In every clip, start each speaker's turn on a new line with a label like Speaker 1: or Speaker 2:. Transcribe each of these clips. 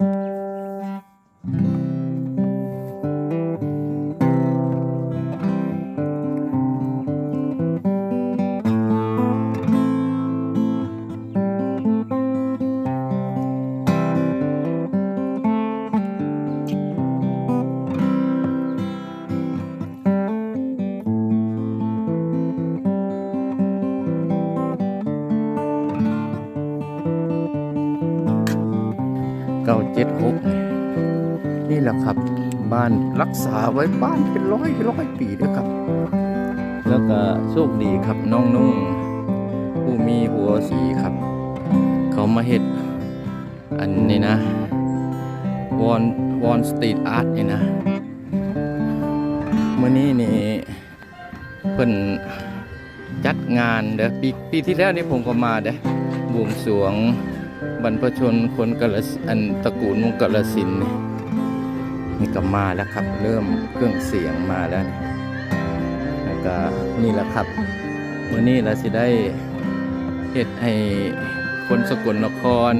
Speaker 1: Música นะครับ บ้านรักษาไว้บ้านเป็นร้อยร้อยปีด้วครับ แล้วก็โชคดีครับน้องนุ่งผู้มีหัวสีครับ เขามาเฮ็ดอันนี้นะวอนวอนสตรีทอาร์ตนี่นะเมื่อนี้นี่เพิ่นจัดงานเด้อปีปีที่แล้วนี่ผมก็มาเด้อบวงสวงบรรพชนคนกาลสิอันตระกูลวงกาลสินนี่ นี่ก็มาแล้วครับ เริ่มเครื่องเสียงมาแล้วนี่แล้วก็นี่แหละครับวันนี้เราสิได้เฮ็ดให้คนสกลนคร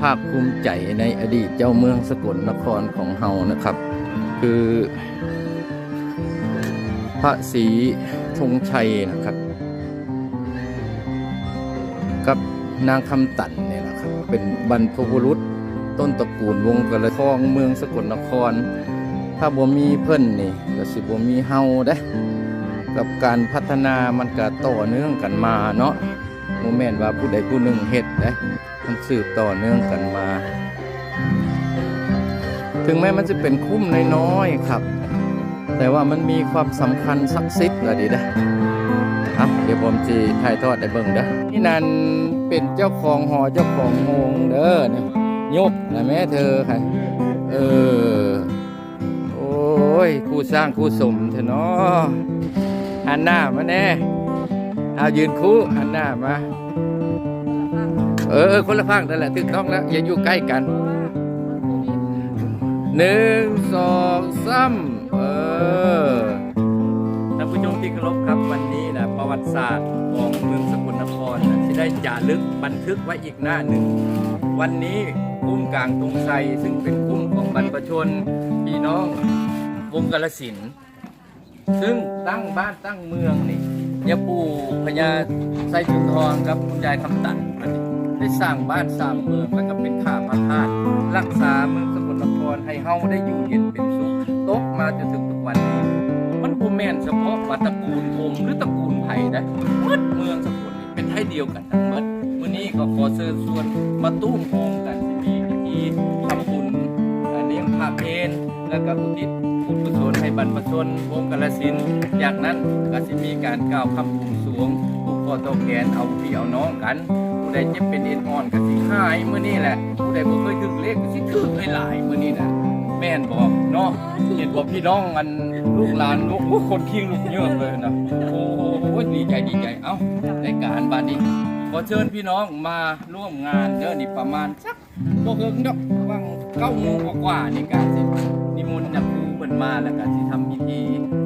Speaker 1: ภาคภูมิใจในอดีตเจ้าเมืองสกลนครของเฮานะครับ คือ พระศรีธงชัยนะครับ กับนางคำตันเนี่ยแหละครับ เป็นบรรพบุรุษ ต้นตระกูลวงกระทองเมืองสกลนคร ถ้าบ่มีเพิ่นนี่ก็สิบ่มีเฮาเด้กับการพัฒนามันก็ต่อเนื่องกันมาเนาะโมแม่นว่าผู้ใดผู้หนึ่งเฮ็ดเด้มันสืบต่อเนื่องกันมา ถึงแม้มันจะเป็นคุ้มน้อยๆครับ แต่ว่ามันมีความสำคัญศักดิ์สิทธิ์ละดีเด้ครับเดี๋ยวผมจีถ่ายทอดได้เบิ่งเด้อนี่นันเป็นเจ้าของหอเจ้าของโงเด้อเนี่ย ยบนะแม่เธอค่ะเออ โอ้ยคู่สร้างคู่สมเถอะเนาะหันหน้ามาแน่เอายืนคู่หันหน้ามา เออคนละฝั่งนั่นแหละถึกต้องแล้วอย่าอยู่ใกล้กันหนึ่งสองสามเออท่านผู้ชมที่เคารพครับวันนี้นะประวัติศาสตร์ของเมืองสกลนครนะที่ได้จารึกบันทึกไว้อีกหน้าหนึ่ง วันนี้ คุ้มกลางตรงไซซึ่งเป็นคุ้มของบรรพชนพี่น้องวงกาลสินซึ่งตั้งบ้านตั้งเมืองนี่ยาปู่พญาไซจุนทองกับคุณยายคำตันได้สร้างบ้านสร้างเมืองแล้วก็เป็นข้าพระธาตุรักษาเมืองสกลนครให้เฮาได้อยู่เย็นเป็นสุขตกมาจนถึงทุกวันนี้ มันบ่แม่นเฉพาะว่าตระกูลผมหรือตระกูลไผ่นะหมดเมืองสกลนี่เป็นไทยเดียวกันทั้งหมดมื้อนี้ก็ขอเชิญชวนมาตุ้มโฮมกัน แล้วก็อุทิศบุญกุศลให้บรรพชนวงกาลสินจากนั้นก็สิมีการกล่าวคำบวงสวงผูกคอตกแขนเอาพี่เอาน้องกัน ผู้ใดเจ็บเป็นเอ็นอ่อนก็สิหายมื้อนี้แหละ ผู้ใดบ่เคยถึงเลขก็สิถึงหลายๆมื้อนี้นะแม่นบอกเนาะเห็นว่าพี่น้องอันลูกหลานลูกโอ้คนคิงลูกเยอะเลยนะโอ้โหดีใจดีใจเอ้าในการบ้านนี้ขอเชิญพี่น้องมาร่วมงานเด้อนี่ประมาณสักบ่เกินดอกวังเก้าโมงกว่าๆนี่การสิ นิมนต์จากครูเพิ่นมาแล้วก็สิทำพิธี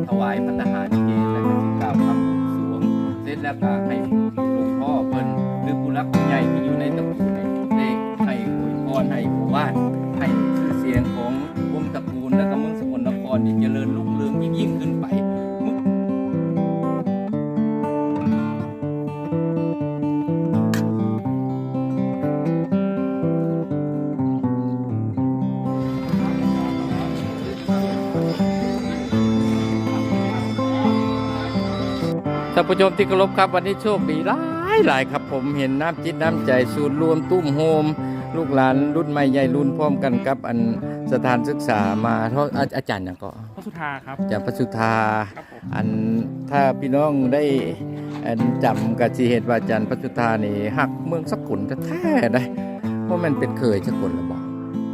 Speaker 1: ถวายพระทหารเพลแล้วก็สิกล่าวคำบวงสรวง เสร็จแล้วก็ให้หลวงพ่อเพิ่นหรือผู้รักผู้ใหญ่ที่อยู่ในตระกูลได้ให้อวยพรให้หมู่บ้านให้ชื่อเสียงของวงตระกูลและก็เมืองสกลนครนี่เจริญรุ่งเรืองยิ่งยิ่งขึ้นไป ท่านผู้ชมที่เคารพครับวันนี้โชคดีหลายหลายครับ ผมเห็นน้ำจิตน้ำใจศูนย์รวมตุ้มโฮม ลูกหลานรุ่นใหม่ใหญ่รุ่นพร้อมกันกับ อันสถานศึกษามาเท่าอาอาจารย์นะก็
Speaker 2: พระสุธาครับ
Speaker 1: อาจารย์พระสุธา
Speaker 2: ครับผม
Speaker 1: อันถ้าพี่น้องได้อันจำกับจีเหตุว่าอาจารย์พระสุธานี่หักเมืองสกุลแท้ๆได้เพราะมันเป็นเคยสกุลหรือเปล่า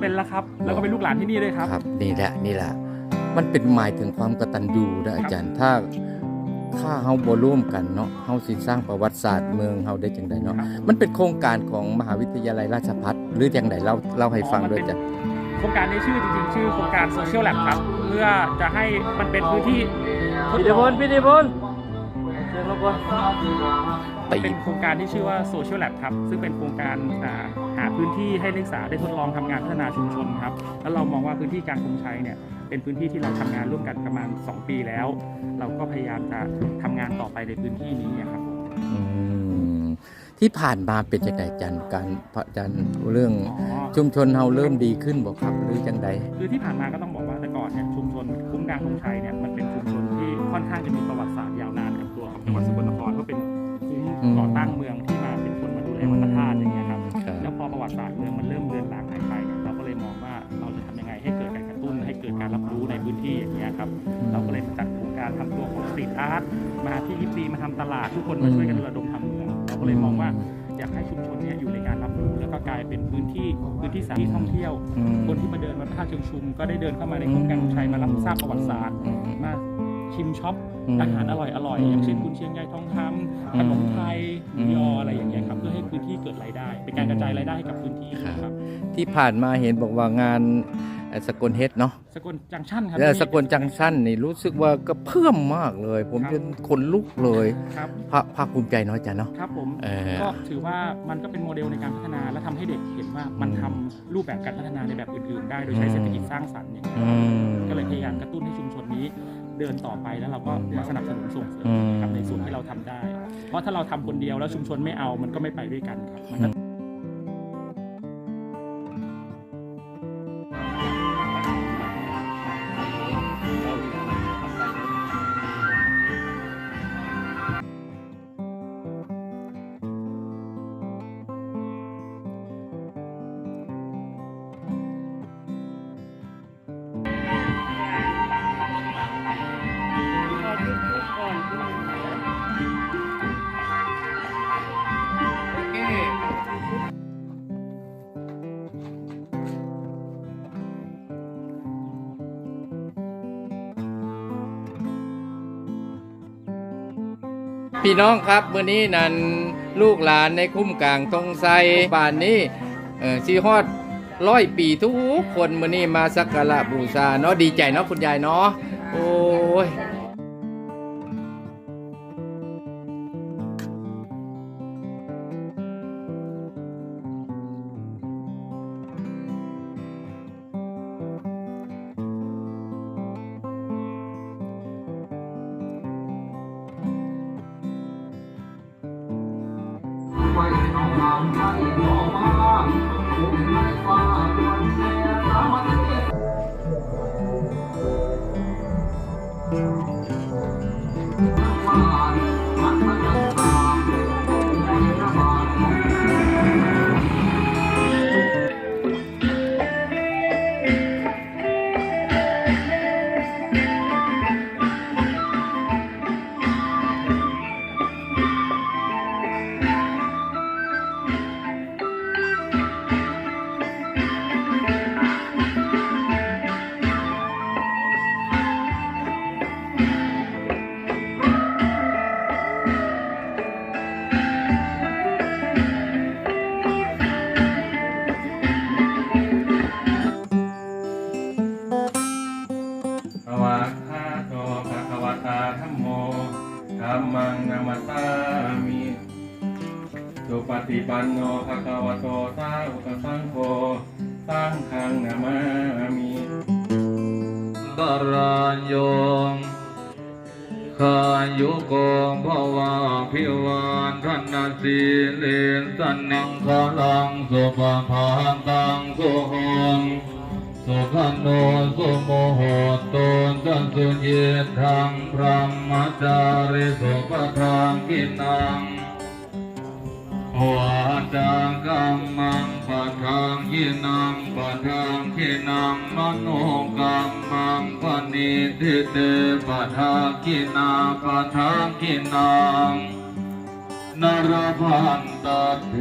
Speaker 2: เป็นแล้วครับ แล้วก็เป็นลูกหลานที่นี่ด้วยครับ
Speaker 1: ครับนี่แหละนี่แหละ มันเป็นหมายถึงความกตัญญูนะอาจารย์ ถ้า ถ้าเฮาบ่ร่วมกันเนาะเฮาสิสร้างประวัติศาสตร์เมืองเฮาได้จังไดเนาะ
Speaker 2: ครับ
Speaker 1: มันเป็นโครงการของมหาวิทยาลัยราชภัฏหรือจังไดเล่าเล่าให้ฟังด้วยจ้ะ
Speaker 2: โครงการนี้ชื่อจริงๆ ชื่อโครงการโซเชียลแลบครับ เพื่อจะให้มันเป็นพื้นที่ทด
Speaker 1: พิ
Speaker 2: ล
Speaker 1: ธี
Speaker 2: อง
Speaker 1: พลพิธีพลเสียงรบกวนตี
Speaker 2: เป็นโครงการที่ชื่อว่า Social Lab ครับ ซึ่งเป็นโครงการอ่าหาพื้นที่ให้นักศึกษาได้ทดลองทำงานพัฒนาชุมชนครับแล้วเรามองว่าพื้นที่กลางกรุงชัยเนี่ยเป็นพื้นที่ที่เราทำงานร่วมกันประมาณ 2 ปีแล้ว เราก็พยายามจะทำงานต่อไปในพื้นที่นี้อะครับผม
Speaker 1: อืมที่ผ่านมาเป็นจังไดจันการพระจันเรื่อง
Speaker 2: อ๋อ
Speaker 1: ชุมชนเฮาเริ่มดีขึ้นบ่ครับหรือจังใด
Speaker 2: คือที่ผ่านมาก็ต้องบอกว่าแต่ก่อนเนี่ยชุมชนคุ้มกลางกรุงชัยเนี่ยมันเป็นชุมชนที่ค่อนข้างจะมีประวัติศาสตร์ยาวนานกับตัวของจังหวัดสกลนคร
Speaker 1: อ
Speaker 2: งสตรีทอาร์ตมาที่ยิปซีมาทำตลาดทุกคนมาช่วยกันระดมทำเมืองเราก็เลยมองว่าอยากให้ชุมชนเนี้อยู่ในการรับรู้แล้วก็กลายเป็นพื้นที่พื้นที่สถานที่ท่องเที่ยว
Speaker 1: อืม
Speaker 2: คนที่มาเดินวัดพระธาตุเชิงชุม ก็ได้เดินเข้ามาในโครงการกรุงชัยมารับทราบประวัติศาสตร์
Speaker 1: อืม
Speaker 2: มาชิมช็อป
Speaker 1: อืม
Speaker 2: อาหารอร่อยอร่อย
Speaker 1: อืม
Speaker 2: อย่างเช่นกุนเชียงใยทองคำขนมไทยหมูยออะไรอย่างเงี้ยครับเพื่อให้พื้นที่เกิดรายได้ เป็นการกระจายรายได้ให้กับพื้นที่ครับ
Speaker 1: ที่ผ่านมาเห็นบอกว่างานเอ่อ สกลเฮดเนาะ
Speaker 2: สกลจังชั่นครับ
Speaker 1: แล้ว
Speaker 2: ที่
Speaker 1: สกลจังสั้นนี่รู้สึกว่าก็เพิ่มมากเลย ผม
Speaker 2: ครับ
Speaker 1: จนคนลุกเลย
Speaker 2: ครับ
Speaker 1: ภาภาคภูมิใจน้อยจันเนาะ
Speaker 2: ครับผม
Speaker 1: เออ
Speaker 2: ก็ถือว่ามันก็เป็นโมเดลในการพัฒนาและทำให้เด็กเห็นว่ามันทำรูปแบบการพัฒนาในแบบอื่นๆ ได้โดยใช้เศรษฐกิจสร้างสรรค์อย่างเงี้ย
Speaker 1: อืม
Speaker 2: ก็เลยพยายามกระตุ้นให้ชุมชนนี้เดินต่อไปแล้วเราก็มาสนับสนุนส่งเสริม
Speaker 1: อืม
Speaker 2: ครับในส่วนที่เราทำได้ เพราะถ้าเราทำคนเดียวแล้วชุมชนไม่เอามันก็ไม่ไปด้วยกันครับ
Speaker 1: พี่น้องครับเมื่อนี้นั่นลูกหลานในคุ้มกลางตรงไซบ้านนี้เออสีฮอดร้อยปีทุกคนเมื่อนี้มาสักการะบูชาเนาะดีใจเนาะคุณยายเนาะโอ้ย
Speaker 3: ธัมโมธัมมังนามัสสามิสุปฏิปันโนภะคะวะโตสาวกสังโฆสังฆังนามามิ
Speaker 4: กราโยมขายุโกภวะพิวานธนนาสีเลนสันนิงคลังสุปภาตังสุหง สุขันโนสุโมโหตุจันสุเยทังพระมจาริสุปทานกินังวาจากัมมังปะทังยินังปะทังขินังมโนกัมมังปณิทิเตปะทังขินาปะทังขินังนรพันตเท